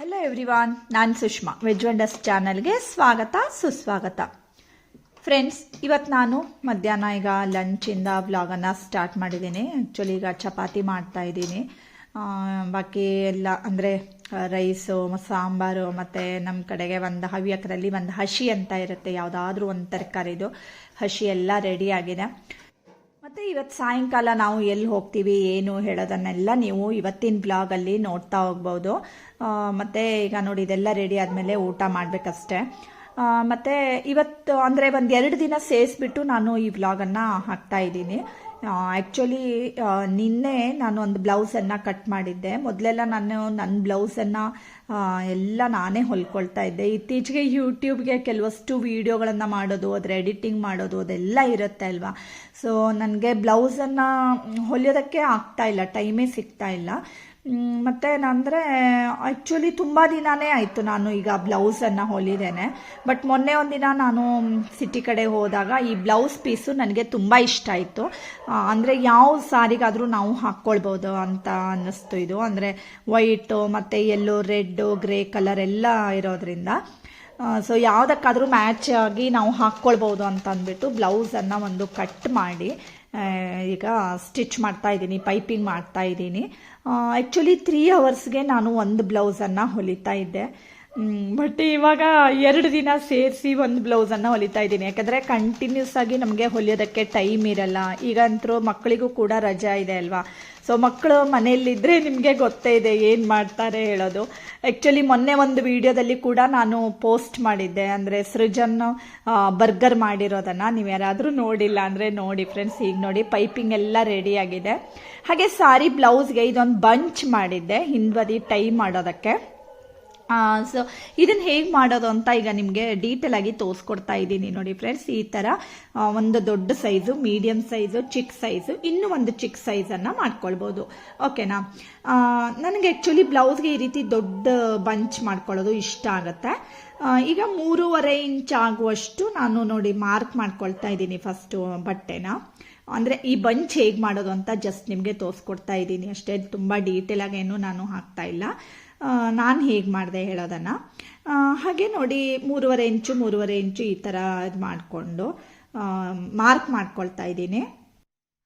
Hello everyone ನಾನು Sushma. Veg wonders ಚಾನಲ್ಗೆ ಸ್ವಾಗತ, ಸುಸ್ವಾಗತ. ಫ್ರೆಂಡ್ಸ್ ಇವತ್ತು ನಾನು ಮಧ್ಯಾಹ್ನ ಈಗ ಲಂಚಿಂದ ವ್ಲಾಗನ್ನು ಸ್ಟಾರ್ಟ್ ಮಾಡಿದ್ದೀನಿ. ಆ್ಯಕ್ಚುಲಿ ಈಗ ಚಪಾತಿ ಮಾಡ್ತಾ ಇದ್ದೀನಿ. ಬಾಕಿ ಎಲ್ಲ, ಅಂದರೆ, ರೈಸು ಸಾಂಬಾರು, ಮತ್ತು ನಮ್ಮ ಕಡೆಗೆ ಒಂದು ಹವ್ಯಕರಲ್ಲಿ ಒಂದು ಹಸಿ ಅಂತ ಇರುತ್ತೆ. ಯಾವುದಾದ್ರೂ ಒಂದು ತರಕಾರಿದು. ಹಸಿ ಎಲ್ಲ ರೆಡಿ ಆಗಿದೆ. ಮತ್ತು ಇವತ್ತು ಸಾಯಂಕಾಲ ನಾವು ಎಲ್ಲಿ ಹೋಗ್ತೀವಿ, ಏನು ಹೇಳೋದನ್ನೆಲ್ಲ ನೀವು ಇವತ್ತಿನ ಬ್ಲಾಗಲ್ಲಿ ನೋಡ್ತಾ ಹೋಗ್ಬೋದು. ಮತ್ತು ಈಗ ನೋಡಿ ಇದೆಲ್ಲ ರೆಡಿ ಆದಮೇಲೆ ಊಟ ಮಾಡಬೇಕಷ್ಟೆ. ಮತ್ತು ಇವತ್ತು ಅಂದರೆ ಒಂದು ಎರಡು ದಿನ ಸೇರಿಸ್ಬಿಟ್ಟು ನಾನು ಈ ವ್ಲಾಗನ್ನು ಹಾಕ್ತಾ ಇದ್ದೀನಿ. ಆ್ಯಕ್ಚುಲಿ ನಿನ್ನೆ ನಾನು ಒಂದು ಬ್ಲೌಸನ್ನು ಕಟ್ ಮಾಡಿದ್ದೆ. ಮೊದಲೆಲ್ಲ ನಾನು ನನ್ನ ಬ್ಲೌಸನ್ನು ಎಲ್ಲ ನಾನೇ ಹೊಲ್ಕೊಳ್ತಾ ಇದ್ದೆ. ಇತ್ತೀಚೆಗೆ ಯೂಟ್ಯೂಬ್ಗೆ ಕೆಲವಷ್ಟು ವೀಡಿಯೋಗಳನ್ನು ಮಾಡೋದು, ಅದ್ರ ಎಡಿಟಿಂಗ್ ಮಾಡೋದು, ಅದೆಲ್ಲ ಇರುತ್ತೆ ಅಲ್ವಾ? ಸೊ ನನಗೆ ಬ್ಲೌಸನ್ನು ಹೊಲಿಯೋದಕ್ಕೆ ಆಗ್ತಾ ಇಲ್ಲ ಟೈಮೇ ಸಿಗ್ತಾ ಇಲ್ಲ. ಮತ್ತೆ ಅಂದರೆ ಆ್ಯಕ್ಚುಲಿ ತುಂಬ ದಿನಾನೇ ಆಯಿತು ನಾನು ಈಗ ಬ್ಲೌಸನ್ನು ಹೊಲಿದ್ದೇನೆ ಬಟ್ ಮೊನ್ನೆ ಒಂದಿನ ನಾನು ಸಿಟಿ ಕಡೆ ಹೋದಾಗ ಈ ಬ್ಲೌಸ್ ಪೀಸು ನನಗೆ ತುಂಬ ಇಷ್ಟ ಆಯಿತು. ಅಂದರೆ ಯಾವ ಸಾರಿಗಾದರೂ ನಾವು ಹಾಕ್ಕೊಳ್ಬೋದು ಅಂತ ಅನ್ನಿಸ್ತು ಇದು. ಅಂದರೆ ವೈಟು ಮತ್ತು ಯೆಲ್ಲೋ ರೆಡ್ಡು ಗ್ರೇ ಕಲರ್ ಎಲ್ಲ ಇರೋದ್ರಿಂದ. ಸೊ ಯಾವುದಕ್ಕಾದರೂ ಮ್ಯಾಚ್ ಆಗಿ ನಾವು ಹಾಕ್ಕೊಳ್ಬೋದು ಅಂತ ಅಂದ್ಬಿಟ್ಟು ಬ್ಲೌಸನ್ನು ಒಂದು ಕಟ್ ಮಾಡಿ. ಈಗ ಸ್ಟಿಚ್ ಮಾಡ್ತಾ ಇದ್ದೀನಿ, ಪೈಪಿಂಗ್ ಮಾಡ್ತಾ ಇದ್ದೀನಿ. ಆ್ಯಕ್ಚುಲಿ ತ್ರೀ ಅವರ್ಸ್ಗೆ ನಾನು ಒಂದು ಬ್ಲೌಸನ್ನು ಹೊಲಿತಾ ಇದ್ದೆ. ಬಟ್ ಇವಾಗ ಎರಡು ದಿನ ಸೇರಿಸಿ ಒಂದು ಬ್ಲೌಸನ್ನು ಹೊಲಿತಾ ಇದ್ದೀನಿ. ಯಾಕಂದರೆ ಕಂಟಿನ್ಯೂಸ್ ಆಗಿ ನಮಗೆ ಹೊಲಿಯೋದಕ್ಕೆ ಟೈಮ್ ಇರಲ್ಲ. ಈಗಂತೂ ಮಕ್ಕಳಿಗೂ ಕೂಡ ರಜಾ ಇದೆ ಅಲ್ವಾ? ಸೊ ಮಕ್ಕಳು ಮನೆಯಲ್ಲಿದ್ದರೆ ನಿಮಗೆ ಗೊತ್ತೇ ಇದೆ ಏನು ಮಾಡ್ತಾರೆ ಹೇಳೋದು. ಆ್ಯಕ್ಚುಲಿ ಮೊನ್ನೆ ಒಂದು ವಿಡಿಯೋದಲ್ಲಿ ಕೂಡ ನಾನು ಪೋಸ್ಟ್ ಮಾಡಿದ್ದೆ. ಅಂದರೆ ಸೃಜನ್ ಬರ್ಗರ್ ಮಾಡಿರೋದನ್ನು. ನೀವು ಯಾರಾದರೂ ನೋಡಿಲ್ಲ ಅಂದರೆ ನೋಡಿ ಫ್ರೆಂಡ್ಸ್ ಈಗ ನೋಡಿ. ಪೈಪಿಂಗ್ ಎಲ್ಲ ರೆಡಿ ಆಗಿದೆ. ಹಾಗೆ ಸಾರಿ ಬ್ಲೌಸ್ಗೆ ಇದೊಂದು ಬಂಚ್ ಮಾಡಿದ್ದೆ. ಹಿಂದ್ವದಿ ಟೈ ಮಾಡೋದಕ್ಕೆ. ಸೊ ಇದನ್ನು ಹೇಗೆ ಮಾಡೋದು ಅಂತ ಈಗ ನಿಮಗೆ ಡೀಟೇಲ್ ಆಗಿ ತೋರಿಸ್ಕೊಡ್ತಾ ಇದ್ದೀನಿ ನೋಡಿ ಫ್ರೆಂಡ್ಸ್ ಈ ಥರ ಒಂದು ದೊಡ್ಡ ಸೈಜು ಮೀಡಿಯಂ ಸೈಜು ಚಿಕ್ಕ ಸೈಜು ಇನ್ನೂ ಒಂದು ಚಿಕ್ಕ ಸೈಜನ್ನು ಮಾಡ್ಕೊಳ್ಬೋದು. ಓಕೆನಾ ನನಗೆ ಆ್ಯಕ್ಚುಲಿ ಬ್ಲೌಸ್ಗೆ ಈ ರೀತಿ ದೊಡ್ಡ ಬಂಚ್ ಮಾಡ್ಕೊಳ್ಳೋದು ಇಷ್ಟ ಆಗುತ್ತೆ. ಈಗ ಮೂರುವರೆ ಇಂಚ್ ಆಗುವಷ್ಟು ನಾನು ನೋಡಿ ಮಾರ್ಕ್ ಮಾಡ್ಕೊಳ್ತಾ ಇದ್ದೀನಿ ಫಸ್ಟು ಬಟ್ಟೆನ. ಅಂದರೆ ಈ ಬಂಚ್ ಹೇಗೆ ಮಾಡೋದು ಅಂತ ಜಸ್ಟ್ ನಿಮಗೆ ತೋರಿಸ್ಕೊಡ್ತಾ ಇದ್ದೀನಿ ಅಷ್ಟೇ. ತುಂಬ ಡೀಟೇಲ್ ಏನು ನಾನು ಹಾಕ್ತಾ ಇಲ್ಲ. ನಾನು ಹೇಗೆ ಮಾಡಿದೆ ಹೇಳೋದನ್ನು. ಹಾಗೆ ನೋಡಿ ಮೂರುವರೆ ಇಂಚು ಮೂರುವರೆ ಇಂಚು ಈ ಥರ ಇದು ಮಾಡಿಕೊಂಡು ಮಾರ್ಕ್ ಮಾಡ್ಕೊಳ್ತಾ ಇದ್ದೀನಿ.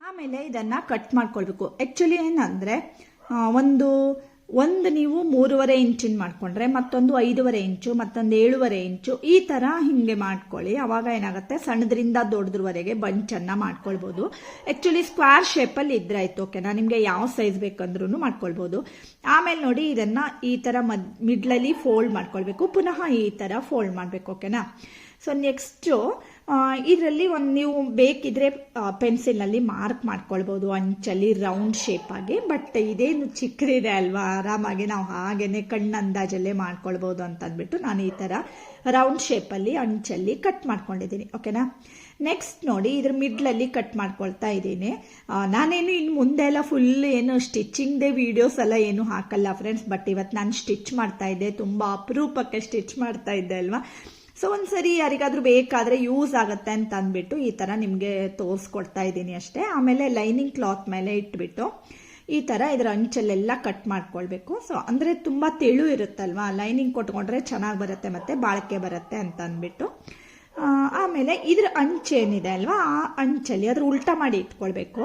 ಆಮೇಲೆ ಇದನ್ನು ಕಟ್ ಮಾಡ್ಕೊಳ್ಬೇಕು. ಆ್ಯಕ್ಚುಲಿ ಏನಂದರೆ ಒಂದು ಒಂದು ನೀವು ಮೂರುವರೆ ಇಂಚಿನ ಮಾಡ್ಕೊಂಡ್ರೆ ಮತ್ತೊಂದು ಐದೂವರೆ ಇಂಚು, ಮತ್ತೊಂದು ಏಳುವರೆ ಇಂಚು, ಈ ಥರ ಹಿಂಗೆ ಮಾಡ್ಕೊಳ್ಳಿ. ಅವಾಗ ಏನಾಗುತ್ತೆ? ಸಣ್ಣದ್ರಿಂದ ದೊಡ್ಡದ್ರವರೆಗೆ ಬಂಚನ್ನು ಮಾಡ್ಕೊಳ್ಬೋದು. ಆ್ಯಕ್ಚುಲಿ ಸ್ಕ್ವೇರ್ ಶೇಪಲ್ಲಿ ಇದ್ರೆ ಆಯ್ತು ಓಕೆನಾ ನಿಮಗೆ ಯಾವ ಸೈಜ್ ಬೇಕಂದ್ರೂ ಮಾಡ್ಕೊಳ್ಬೋದು. ಆಮೇಲೆ ನೋಡಿ ಇದನ್ನು ಈ ಥರ ಮದ್ ಮಿಡ್ಲಲ್ಲಿ ಫೋಲ್ಡ್ ಮಾಡ್ಕೊಳ್ಬೇಕು. ಪುನಃ ಈ ಥರ ಫೋಲ್ಡ್ ಮಾಡಬೇಕು ಓಕೆನಾ ಸೊ ನೆಕ್ಸ್ಟು ಇದರಲ್ಲಿ ಒಂದು ನೀವು ಬೇಕಿದ್ರೆ ಪೆನ್ಸಿಲ್ನಲ್ಲಿ ಮಾರ್ಕ್ ಮಾಡ್ಕೊಳ್ಬೋದು, ಅಂಚಲ್ಲಿ ರೌಂಡ್ ಶೇಪಾಗಿ ಬಟ್ ಇದೇನು ಚಿಕ್ಕದಿದೆ ಅಲ್ವಾ, ಆರಾಮಾಗಿ ನಾವು ಹಾಗೇನೆ ಕಣ್ಣು ಅಂದಾಜಲ್ಲೇ ಮಾಡ್ಕೊಳ್ಬೋದು ಅಂತ ಅಂದ್ಬಿಟ್ಟು ನಾನು ಈ ಥರ ರೌಂಡ್ ಶೇಪಲ್ಲಿ ಅಂಚಲ್ಲಿ ಕಟ್ ಮಾಡ್ಕೊಂಡಿದ್ದೀನಿ ಓಕೆನಾ ನೆಕ್ಸ್ಟ್ ನೋಡಿ, ಇದ್ರ ಮಿಡ್ಲಲ್ಲಿ ಕಟ್ ಮಾಡ್ಕೊಳ್ತಾ ಇದ್ದೀನಿ. ನಾನೇನು ಇನ್ನು ಮುಂದೆ ಎಲ್ಲ ಫುಲ್ ಏನು ಸ್ಟಿಚಿಂಗ್ದೇ ವೀಡಿಯೋಸ್ ಎಲ್ಲ ಏನು ಹಾಕಲ್ಲ ಫ್ರೆಂಡ್ಸ್ ಬಟ್ ಇವತ್ತು ನಾನು ಸ್ಟಿಚ್ ಮಾಡ್ತಾ ಇದ್ದೆ, ತುಂಬ ಅಪರೂಪಕ್ಕೆ ಸ್ಟಿಚ್ ಮಾಡ್ತಾ ಇದ್ದೆ ಅಲ್ವಾ? ಸೊ ಒಂದ್ಸರಿ ಯಾರಿಗಾದ್ರೂ ಬೇಕಾದರೆ ಯೂಸ್ ಆಗುತ್ತೆ ಅಂತ ಅಂದ್ಬಿಟ್ಟು ಈ ಥರ ನಿಮಗೆ ತೋರಿಸ್ಕೊಡ್ತಾ ಇದ್ದೀನಿ ಅಷ್ಟೇ. ಆಮೇಲೆ ಲೈನಿಂಗ್ ಕ್ಲಾತ್ ಮೇಲೆ ಇಟ್ಬಿಟ್ಟು ಈ ಥರ ಇದರ ಅಂಚಲ್ಲೆಲ್ಲ ಕಟ್ ಮಾಡ್ಕೊಳ್ಬೇಕು. ಸೊ ಅಂದರೆ ತುಂಬ ತೆಳು ಇರುತ್ತಲ್ವಾ? ಲೈನಿಂಗ್ ಕೊಟ್ಕೊಂಡ್ರೆ ಚೆನ್ನಾಗಿ ಬರುತ್ತೆ ಮತ್ತು ಬಾಳಿಕೆ ಬರುತ್ತೆ ಅಂತ ಅಂದ್ಬಿಟ್ಟು. ಆಮೇಲೆ ಇದ್ರ ಅಂಚೇನಿದೆ ಅಲ್ವಾ? ಆ ಅಂಚಲ್ಲಿ ಅದ್ರ ಉಲ್ಟಾ ಮಾಡಿ ಇಟ್ಕೊಳ್ಬೇಕು.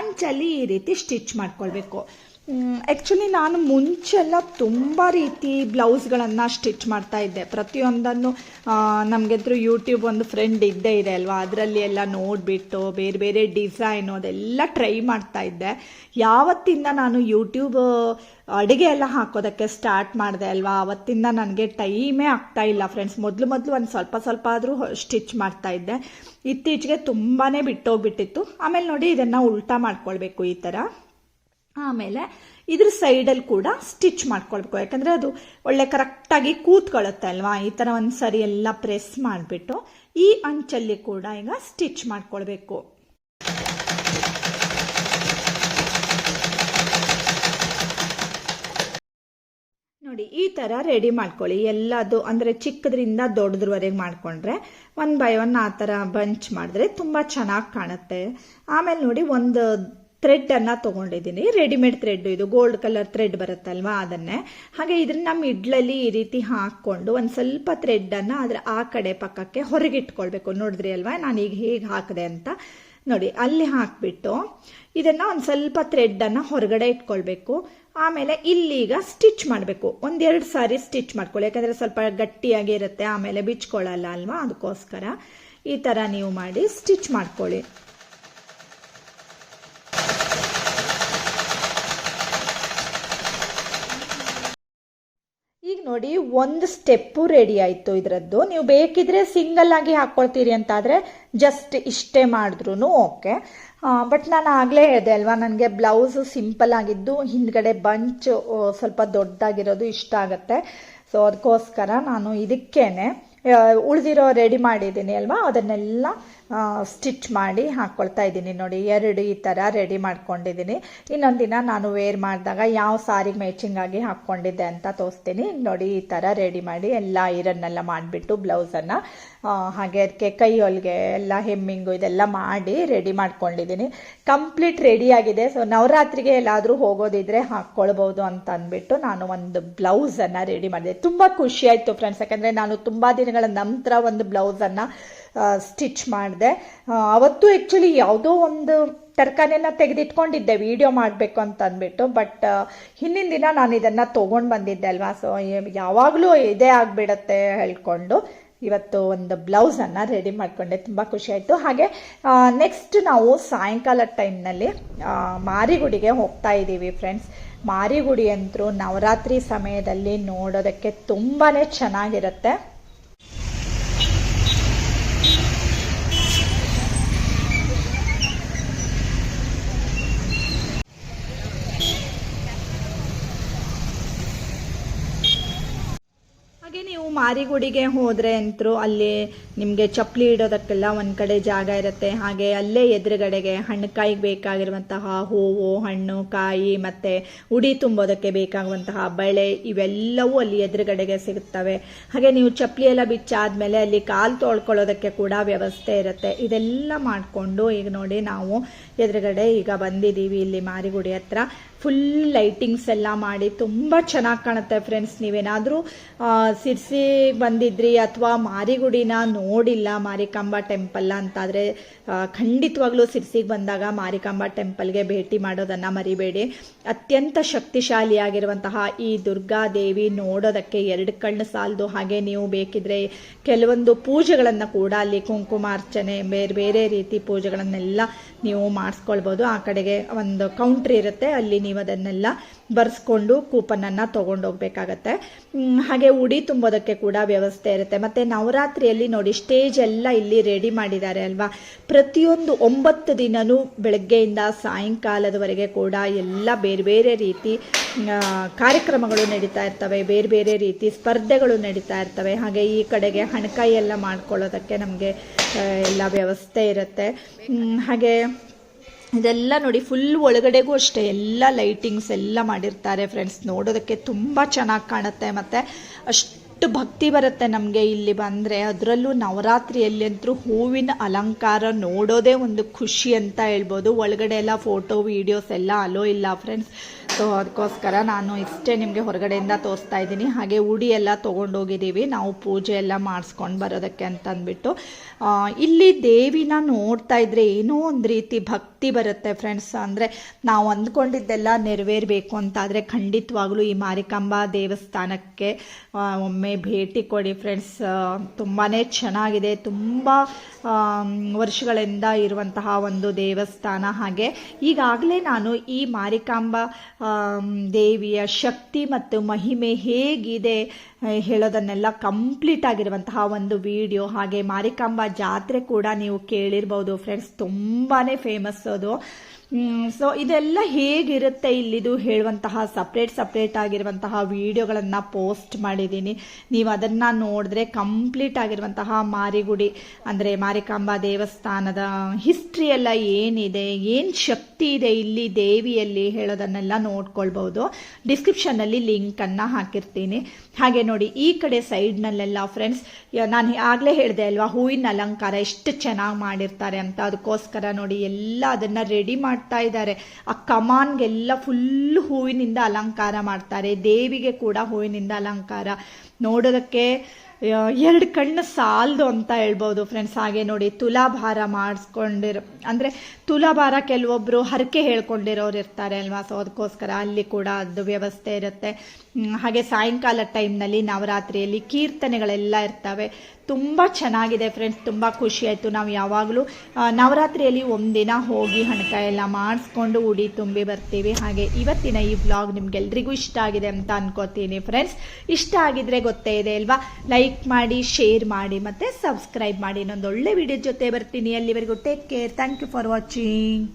ಅಂಚಲ್ಲಿ ಈ ರೀತಿ ಸ್ಟಿಚ್ ಮಾಡ್ಕೊಳ್ಬೇಕು. ಆ್ಯಕ್ಚುಲಿ ನಾನು ಮುಂಚೆಲ್ಲ ತುಂಬ ರೀತಿ ಬ್ಲೌಸ್ಗಳನ್ನು ಸ್ಟಿಚ್ ಮಾಡ್ತಾ ಇದ್ದೆ. ಪ್ರತಿಯೊಂದನ್ನು ನಮಗೆದ್ರು ಯೂಟ್ಯೂಬ್ ಒಂದು ಫ್ರೆಂಡ್ ಇದ್ದೇ ಇದೆ ಅಲ್ವಾ? ಅದರಲ್ಲಿ ಎಲ್ಲ ನೋಡಿಬಿಟ್ಟು ಬೇರೆ ಬೇರೆ ಡಿಸೈನು ಅದೆಲ್ಲ ಟ್ರೈ ಮಾಡ್ತಾ ಇದ್ದೆ. ಯಾವತ್ತಿಂದ ನಾನು ಯೂಟ್ಯೂಬ್ ಅಡುಗೆ ಎಲ್ಲ ಹಾಕೋದಕ್ಕೆ ಸ್ಟಾರ್ಟ್ ಮಾಡಿದೆ ಅಲ್ವಾ? ಅವತ್ತಿಂದ ನನಗೆ ಟೈಮೇ ಆಗ್ತಾ ಇಲ್ಲ ಫ್ರೆಂಡ್ಸ್ ಮೊದಲು ಮೊದಲು ಒಂದು ಸ್ವಲ್ಪ ಸ್ವಲ್ಪ ಆದರೂ ಸ್ಟಿಚ್ ಮಾಡ್ತಾ ಇದ್ದೆ. ಇತ್ತೀಚೆಗೆ ತುಂಬಾ ಬಿಟ್ಟೋಗ್ಬಿಟ್ಟಿತ್ತು. ಆಮೇಲೆ ನೋಡಿ ಇದನ್ನು ಉಲ್ಟಾ ಮಾಡ್ಕೊಳ್ಬೇಕು ಈ ಥರ ಆಮೇಲೆ ಇದ್ರ ಸೈಡಲ್ಲಿ ಕೂಡ ಸ್ಟಿಚ್ ಮಾಡ್ಕೊಳ್ಬೇಕು. ಯಾಕಂದರೆ ಅದು ಒಳ್ಳೆ ಕರೆಕ್ಟಾಗಿ ಕೂತ್ಕೊಳ್ಳುತ್ತೆ ಅಲ್ವಾ? ಈ ಥರ ಒಂದು ಸರಿ ಎಲ್ಲ ಪ್ರೆಸ್ ಮಾಡಿಬಿಟ್ಟು ಈ ಅಂಚಲ್ಲಿ ಕೂಡ ಈಗ ಸ್ಟಿಚ್ ಮಾಡ್ಕೊಳ್ಬೇಕು. ನೋಡಿ, ಈ ಥರ ರೆಡಿ ಮಾಡ್ಕೊಳ್ಳಿ. ಎಲ್ಲದು ಅಂದರೆ ಚಿಕ್ಕದ್ರಿಂದ ದೊಡ್ಡದ್ರವರೆಗೆ ಮಾಡಿಕೊಂಡ್ರೆ ಒನ್ ಬೈ ಒನ್ ಆ ಥರ ಬಂಚ್ ಮಾಡಿದ್ರೆ ತುಂಬ ಚೆನ್ನಾಗಿ ಕಾಣುತ್ತೆ. ಆಮೇಲೆ ನೋಡಿ, ಒಂದು ಥ್ರೆಡ್ ಅನ್ನ ತಗೊಂಡಿದ್ದೀನಿ. ರೆಡಿಮೇಡ್ ಥ್ರೆಡ್ ಇದು. ಗೋಲ್ಡ್ ಕಲರ್ ಥ್ರೆಡ್ ಬರುತ್ತಲ್ವಾ ಅದನ್ನೇ. ಹಾಗೆ ಇದನ್ನ ಇಡ್ಲಲ್ಲಿ ಈ ರೀತಿ ಹಾಕೊಂಡು ಒಂದ್ ಸ್ವಲ್ಪ ಥ್ರೆಡ್ ಅನ್ನ ಅದ್ರ ಆ ಕಡೆ ಪಕ್ಕಕ್ಕೆ ಹೊರಗೆ ಇಟ್ಕೊಳ್ಬೇಕು ನೋಡಿದ್ರಿ ಅಲ್ವಾ? ನಾನು ಈಗ ಹೇಗೆ ಹಾಕಿದೆ ಅಂತ. ನೋಡಿ, ಅಲ್ಲಿ ಹಾಕ್ಬಿಟ್ಟು ಇದನ್ನ ಒಂದ್ ಸ್ವಲ್ಪ ಥ್ರೆಡ್ ಅನ್ನ ಹೊರಗಡೆ ಇಟ್ಕೊಳ್ಬೇಕು. ಆಮೇಲೆ ಇಲ್ಲಿಗ ಸ್ಟಿಚ್ ಮಾಡಬೇಕು. ಒಂದೆರಡು ಸಾರಿ ಸ್ಟಿಚ್ ಮಾಡ್ಕೊಳ್ಳಿ. ಯಾಕಂದ್ರೆ ಸ್ವಲ್ಪ ಗಟ್ಟಿಯಾಗಿ ಇರುತ್ತೆ, ಆಮೇಲೆ ಬಿಚ್ಕೊಳ್ಳಲ್ಲ ಅಲ್ವಾ? ಅದಕ್ಕೋಸ್ಕರ ಈ ತರ ನೀವು ಮಾಡಿ ಸ್ಟಿಚ್ ಮಾಡ್ಕೊಳ್ಳಿ ಈಗ ನೋಡಿ, ಒಂದು ಸ್ಟೆಪ್ಪು ರೆಡಿ ಆಯಿತು ಇದರದ್ದು. ನೀವು ಬೇಕಿದ್ರೆ ಸಿಂಗಲ್ ಆಗಿ ಹಾಕ್ಕೊಳ್ತೀರಿ ಅಂತಾದರೆ ಜಸ್ಟ್ ಇಷ್ಟೇ ಮಾಡಿದ್ರು ಓಕೆ ಬಟ್ ನಾನು ಆಗಲೇ ಹೇಳಿದೆ ಅಲ್ವಾ, ನನಗೆ ಬ್ಲೌಸು ಸಿಂಪಲ್ ಆಗಿದ್ದು, ಹಿಂದ್ಗಡೆ ಬಂಚ್ ಸ್ವಲ್ಪ ದೊಡ್ಡದಾಗಿರೋದು ಇಷ್ಟ ಆಗುತ್ತೆ. ಸೊ ಅದಕ್ಕೋಸ್ಕರ ನಾನು ಇದಕ್ಕೇನೆ ಉಳಿದಿರೋ ರೆಡಿ ಮಾಡಿದ್ದೀನಿ ಅಲ್ವಾ, ಅದನ್ನೆಲ್ಲ ಸ್ಟಿಚ್ ಮಾಡಿ ಹಾಕ್ಕೊಳ್ತಾ ಇದ್ದೀನಿ ನೋಡಿ. ಎರಡು ಈ ಥರ ರೆಡಿ ಮಾಡ್ಕೊಂಡಿದ್ದೀನಿ. ಇನ್ನೊಂದು ದಿನ ನಾನು ವೇರ್ ಮಾಡಿದಾಗ ಯಾವ ಸಾರಿಗೆ ಮ್ಯಾಚಿಂಗ್ ಆಗಿ ಹಾಕ್ಕೊಂಡಿದ್ದೆ ಅಂತ ತೋರಿಸ್ತೀನಿ. ನೋಡಿ, ಈ ಥರ ರೆಡಿ ಮಾಡಿ ಎಲ್ಲ ಐರನ್ನೆಲ್ಲ ಮಾಡಿಬಿಟ್ಟು ಬ್ಲೌಸನ್ನು ಹಾಗೆ ಅದಕ್ಕೆ ಕೈ ಹೊಲಿಗೆ ಎಲ್ಲ ಹೆಮ್ಮಿಂಗು ಇದೆಲ್ಲ ಮಾಡಿ ರೆಡಿ ಮಾಡ್ಕೊಂಡಿದ್ದೀನಿ. ಕಂಪ್ಲೀಟ್ ರೆಡಿ ಆಗಿದೆ. ಸೊ ನವರಾತ್ರಿಗೆ ಎಲ್ಲಾದರೂ ಹೋಗೋದಿದ್ರೆ ಹಾಕ್ಕೊಳ್ಬೋದು ಅಂತ ಅಂದ್ಬಿಟ್ಟು ನಾನು ಒಂದು ಬ್ಲೌಸನ್ನು ರೆಡಿ ಮಾಡಿದೆ. ತುಂಬ ಖುಷಿಯಾಯಿತು ಫ್ರೆಂಡ್ಸ್ ಯಾಕಂದರೆ ನಾನು ತುಂಬ ದಿನಗಳ ನಂತರ ಒಂದು ಬ್ಲೌಸನ್ನು ಸ್ಟಿಚ್ ಮಾಡಿದೆ. ಅವತ್ತು ಆ್ಯಕ್ಚುಲಿ ಯಾವುದೋ ಒಂದು ತರಕಾರಿನ ತೆಗೆದಿಟ್ಕೊಂಡಿದ್ದೆ ವಿಡಿಯೋ ಮಾಡಬೇಕು ಅಂತ ಅಂದ್ಬಿಟ್ಟು. ಬಟ್ ಹಿಂದಿನ ದಿನ ನಾನು ಇದನ್ನು ತೊಗೊಂಡು ಬಂದಿದ್ದೆ ಅಲ್ವಾ? ಸೊ ಯಾವಾಗಲೂ ಇದೇ ಆಗಿಬಿಡತ್ತೆ ಹೇಳ್ಕೊಂಡು ಇವತ್ತು ಒಂದು ಬ್ಲೌಸನ್ನು ರೆಡಿ ಮಾಡಿಕೊಂಡೆ. ತುಂಬ ಖುಷಿ ಆಯಿತು. ಹಾಗೆ ನೆಕ್ಸ್ಟ್ ನಾವು ಸಾಯಂಕಾಲ ಟೈಮ್ನಲ್ಲಿ ಮಾರಿಗುಡಿಗೆ ಹೋಗ್ತಾ ಇದ್ದೀವಿ ಫ್ರೆಂಡ್ಸ್ ಮಾರಿಗುಡಿ ಅಂತರೂ ನವರಾತ್ರಿ ಸಮಯದಲ್ಲಿ ನೋಡೋದಕ್ಕೆ ತುಂಬಾ ಚೆನ್ನಾಗಿರುತ್ತೆ ಹಾಗೆ ನೀವು ಮಾರಿಗುಡಿಗೆ ಹೋದರೆ ಅಂತರೂ ಅಲ್ಲಿ ನಿಮಗೆ ಚಪ್ಪಲಿ ಇಡೋದಕ್ಕೆಲ್ಲ ಒಂದು ಕಡೆ ಜಾಗ ಇರುತ್ತೆ. ಹಾಗೆ ಅಲ್ಲೇ ಎದುರುಗಡೆಗೆ ಹಣ್ಣುಕಾಯಿಗೆ ಬೇಕಾಗಿರುವಂತಹ ಹೂವು, ಹಣ್ಣು, ಕಾಯಿ ಮತ್ತು ಉಡಿ ತುಂಬೋದಕ್ಕೆ ಬೇಕಾಗುವಂತಹ ಬಳೆ ಇವೆಲ್ಲವೂ ಅಲ್ಲಿ ಎದುರುಗಡೆಗೆ ಸಿಗುತ್ತವೆ. ಹಾಗೆ ನೀವು ಚಪ್ಪಲಿ ಎಲ್ಲ ಬಿಚ್ಚಾದ್ಮೇಲೆ ಅಲ್ಲಿ ಕಾಲು ತೊಳ್ಕೊಳ್ಳೋದಕ್ಕೆ ಕೂಡ ವ್ಯವಸ್ಥೆ ಇರುತ್ತೆ. ಇದೆಲ್ಲ ಮಾಡಿಕೊಂಡು ಈಗ ನೋಡಿ ನಾವು ಎದುರುಗಡೆ ಈಗ ಬಂದಿದ್ದೀವಿ ಇಲ್ಲಿ ಮಾರಿಗುಡಿ ಹತ್ರ. ಫುಲ್ ಲೈಟಿಂಗ್ಸ್ ಎಲ್ಲ ಮಾಡಿ ತುಂಬ ಚೆನ್ನಾಗಿ ಕಾಣುತ್ತೆ ಫ್ರೆಂಡ್ಸ್ ನೀವೇನಾದರೂ ಸಿರ್ಸಿ ಬಂದಿದ್ರಿ ಅಥವಾ ಮಾರಿಗುಡಿನ ನೋಡಿಲ್ಲ, ಮಾರಿಕಾಂಬ ಟೆಂಪಲ್ ಅಂತಾದರೆ ಖಂಡಿತವಾಗ್ಲೂ ಸಿರ್ಸಿಗೆ ಬಂದಾಗ ಮಾರಿಕಾಂಬ ಟೆಂಪಲ್ಗೆ ಭೇಟಿ ಮಾಡೋದನ್ನು ಮರಿಬೇಡಿ. ಅತ್ಯಂತ ಶಕ್ತಿಶಾಲಿಯಾಗಿರುವಂತಹ ಈ ದುರ್ಗಾದೇವಿ ನೋಡೋದಕ್ಕೆ ಎರಡು ಕಣ್ಣು ಸಾಲದು ಹಾಗೆ ನೀವು ಬೇಕಿದ್ರೆ ಕೆಲವೊಂದು ಪೂಜೆಗಳನ್ನು ಕೂಡ ಅಲ್ಲಿ ಕುಂಕುಮಾರ್ಚನೆ, ಬೇರೆ ಬೇರೆ ರೀತಿ ಪೂಜೆಗಳನ್ನೆಲ್ಲ ನೀವು ಮಾಡಿಸ್ಕೊಳ್ಬೋದು. ಆ ಕಡೆಗೆ ಒಂದು ಕೌಂಟ್ರ್ ಇರುತ್ತೆ. ಅಲ್ಲಿ ನೀವು ಅದನ್ನೆಲ್ಲ ಬರ್ಸ್ಕೊಂಡು ಕೂಪನನ್ನು ತೊಗೊಂಡೋಗ್ಬೇಕಾಗತ್ತೆ. ಹಾಗೆ ಉಡಿ ತುಂಬೋದಕ್ಕೆ ಕೂಡ ವ್ಯವಸ್ಥೆ ಇರುತ್ತೆ. ಮತ್ತು ನವರಾತ್ರಿಯಲ್ಲಿ ನೋಡಿ ಸ್ಟೇಜ್ ಎಲ್ಲ ಇಲ್ಲಿ ರೆಡಿ ಮಾಡಿದ್ದಾರೆ ಅಲ್ವಾ? ಪ್ರತಿಯೊಂದು ಒಂಬತ್ತು ದಿನವೂ ಬೆಳಗ್ಗೆಯಿಂದ ಸಾಯಂಕಾಲದವರೆಗೆ ಕೂಡ ಎಲ್ಲ ಬೇರೆ ಬೇರೆ ರೀತಿ ಕಾರ್ಯಕ್ರಮಗಳು ನಡೀತಾ ಇರ್ತವೆ. ಬೇರೆ ಬೇರೆ ರೀತಿ ಸ್ಪರ್ಧೆಗಳು ನಡೀತಾ ಇರ್ತವೆ. ಹಾಗೆ ಈ ಕಡೆಗೆ ಹಣಕಾಯಿ ಎಲ್ಲ ಮಾಡ್ಕೊಳ್ಳೋದಕ್ಕೆ ನಮಗೆ ಎಲ್ಲ ವ್ಯವಸ್ಥೆ ಇರುತ್ತೆ. ಹಾಗೆ ಇದೆಲ್ಲ ನೋಡಿ ಫುಲ್ ಒಳಗಡೆಗೂ ಅಷ್ಟೇ, ಎಲ್ಲ ಲೈಟಿಂಗ್ಸ್ ಎಲ್ಲ ಮಾಡಿರ್ತಾರೆ ಫ್ರೆಂಡ್ಸ್ ನೋಡೋದಕ್ಕೆ ತುಂಬ ಚೆನ್ನಾಗಿ ಕಾಣುತ್ತೆ ಮತ್ತು ಅಷ್ಟು ಭಕ್ತಿ ಬರುತ್ತೆ ನಮಗೆ ಇಲ್ಲಿ ಬಂದರೆ. ಅದರಲ್ಲೂ ನವರಾತ್ರಿಯಲ್ಲಿ ಅಂತೂ ಹೂವಿನ ಅಲಂಕಾರ ನೋಡೋದೇ ಒಂದು ಖುಷಿ ಅಂತ ಹೇಳ್ಬೋದು. ಒಳಗಡೆ ಎಲ್ಲ ಫೋಟೋ ವೀಡಿಯೋಸ್ ಎಲ್ಲ ಅಲೋ ಇಲ್ಲ ಫ್ರೆಂಡ್ಸ್ ಸೊ ಅದಕ್ಕೋಸ್ಕರ ನಾನು ಇಷ್ಟೇ ನಿಮಗೆ ಹೊರಗಡೆಯಿಂದ ತೋರಿಸ್ತಾ ಇದ್ದೀನಿ. ಹಾಗೆ ಉಡಿ ಎಲ್ಲ ತೊಗೊಂಡೋಗಿದ್ದೀವಿ. ನಾವು ಪೂಜೆ ಎಲ್ಲ ಮಾಡಿಸ್ಕೊಂಡು ಬರೋದಕ್ಕೆ ಅಂತ ಅಂದ್ಬಿಟ್ಟು ಇಲ್ಲಿ ದೇವಿನ ನೋಡ್ತಾ ಇದ್ರೆ ಏನೋ ಒಂದು ರೀತಿ ಭಕ್ತಿ ಬರುತ್ತೆ ಫ್ರೆಂಡ್ಸ್. ಅಂದರೆ ನಾವು ಅಂದ್ಕೊಂಡಿದ್ದೆಲ್ಲ ನೆರವೇರಬೇಕು ಅಂತಾದರೆ ಖಂಡಿತವಾಗ್ಲೂ ಈ ಮಾರಿಕಾಂಬಾ ದೇವಸ್ಥಾನಕ್ಕೆ ಒಮ್ಮೆ ಭೇಟಿ ಕೊಡಿ ಫ್ರೆಂಡ್ಸ್. ತುಂಬಾ ಚೆನ್ನಾಗಿದೆ. ತುಂಬ ವರ್ಷಗಳಿಂದ ಇರುವಂತಹ ಒಂದು ದೇವಸ್ಥಾನ ಹಾಗೆ. ಈಗಾಗಲೇ ನಾನು ಈ ಮಾರಿಕಾಂಬಾ ದೇವಿಯ ಶಕ್ತಿ ಮತ್ತು ಮಹಿಮೆ ಹೇಗಿದೆ ಹೇಳೋದನ್ನೆಲ್ಲ ಕಂಪ್ಲೀಟ್ ಆಗಿರುವಂತಹ ಒಂದು ವಿಡಿಯೋ ಹಾಗೆ ಮಾರಿಕಾಂಬಾ ಜಾತ್ರೆ ಕೂಡ ನೀವು ಕೇಳಿರ್ಬೋದು ಫ್ರೆಂಡ್ಸ್ ತುಂಬಾ ಫೇಮಸ್ ಅದು. ಸೊ ಇದೆಲ್ಲ ಹೇಗಿರುತ್ತೆ ಇಲ್ಲಿದು ಹೇಳುವಂತಹ ಸಪ್ರೇಟ್ ಸಪ್ರೇಟ್ ಆಗಿರುವಂತಹ ವಿಡಿಯೋಗಳನ್ನು ಪೋಸ್ಟ್ ಮಾಡಿದ್ದೀನಿ. ನೀವು ಅದನ್ನು ನೋಡಿದ್ರೆ ಕಂಪ್ಲೀಟ್ ಆಗಿರುವಂತಹ ಮಾರಿಗುಡಿ, ಅಂದರೆ ಮಾರಿಕಾಂಬಾ ದೇವಸ್ಥಾನದ ಹಿಸ್ಟ್ರಿ ಎಲ್ಲ ಏನಿದೆ, ಏನು ಶಕ್ತಿ ಇದೆ ಇಲ್ಲಿ ದೇವಿಯಲ್ಲಿ ಹೇಳೋದನ್ನೆಲ್ಲ ನೋಡ್ಕೊಳ್ಬೋದು ಡಿಸ್ಕ್ರಿಪ್ಷನ್ನಲ್ಲಿ ಲಿಂಕನ್ನು ಹಾಕಿರ್ತೀನಿ. ಹಾಗೆ ನೋಡಿ, ಈ ಕಡೆ ಸೈಡ್ನಲ್ಲೆಲ್ಲ ಫ್ರೆಂಡ್ಸ್ ನಾನು ಆಗ್ಲೇ ಹೇಳಿದೆ ಅಲ್ವಾ, ಹೂವಿನ ಅಲಂಕಾರ ಎಷ್ಟು ಚೆನ್ನಾಗಿ ಮಾಡಿರ್ತಾರೆ ಅಂತ. ಅದಕ್ಕೋಸ್ಕರ ನೋಡಿ, ಎಲ್ಲ ಅದನ್ನು ರೆಡಿ ಮಾಡಿ ಮಾಡ್ತಾ ಇದ್ದಾರೆ. ಆ ಕಮಾನ್ಗೆಲ್ಲ ಫುಲ್ ಹೂವಿನಿಂದ ಅಲಂಕಾರ ಮಾಡ್ತಾರೆ. ದೇವಿಗೆ ಕೂಡ ಹೂವಿನಿಂದ ಅಲಂಕಾರ. ನೋಡೋದಕ್ಕೆ ಎರಡು ಕಣ್ಣು ಸಾಲದು ಅಂತ ಹೇಳ್ಬೋದು ಫ್ರೆಂಡ್ಸ್ ಹಾಗೆ ನೋಡಿ, ತುಲಾಭಾರ ಮಾಡಿಸ್ಕೊಂಡಿರೋ, ಅಂದರೆ ತುಲಾಭಾರ ಕೆಲವೊಬ್ಬರು ಹರಕೆ ಹೇಳ್ಕೊಂಡಿರೋರು ಇರ್ತಾರೆ ಅಲ್ವಾ? ಸೊ ಅದಕ್ಕೋಸ್ಕರ ಅಲ್ಲಿ ಕೂಡ ಅದು ವ್ಯವಸ್ಥೆ ಇರುತ್ತೆ. ಹಾಗೆ ಸಾಯಂಕಾಲ ಟೈಮ್ನಲ್ಲಿ ನವರಾತ್ರಿಯಲ್ಲಿ ಕೀರ್ತನೆಗಳೆಲ್ಲ ಇರ್ತವೆ. ತುಂಬ ಚೆನ್ನಾಗಿದೆ ಫ್ರೆಂಡ್ಸ್ ತುಂಬ ಖುಷಿ ಆಯಿತು. ನಾವು ಯಾವಾಗಲೂ ನವರಾತ್ರಿಯಲ್ಲಿ ಒಂದಿನ ಹೋಗಿ ಹಣಕಾಯಿ ಎಲ್ಲ ಮಾಡಿಸ್ಕೊಂಡು ಉಡಿ ತುಂಬಿ ಬರ್ತೀವಿ. ಹಾಗೆ ಇವತ್ತಿನ ಈ ವ್ಲಾಗ್ ನಿಮ್ಗೆಲ್ರಿಗೂ ಇಷ್ಟ ಆಗಿದೆ ಅಂತ ಅನ್ಕೋತೀನಿ ಫ್ರೆಂಡ್ಸ್ ಇಷ್ಟ ಆಗಿದ್ರೆ ಗೊತ್ತೇ ಇದೆ ಅಲ್ವಾ? ಲೈಕ್ ಮಾಡಿ ಶೇರ್ ಮಾಡಿ, ಮತ್ತು ಸಬ್ಸ್ಕ್ರೈಬ್ ಮಾಡಿ. ಇನ್ನೊಂದು ಒಳ್ಳೆ ವಿಡಿಯೋ ಜೊತೆ ಬರ್ತೀನಿ. ಅಲ್ಲಿವರೆಗೂ take care thank you for watching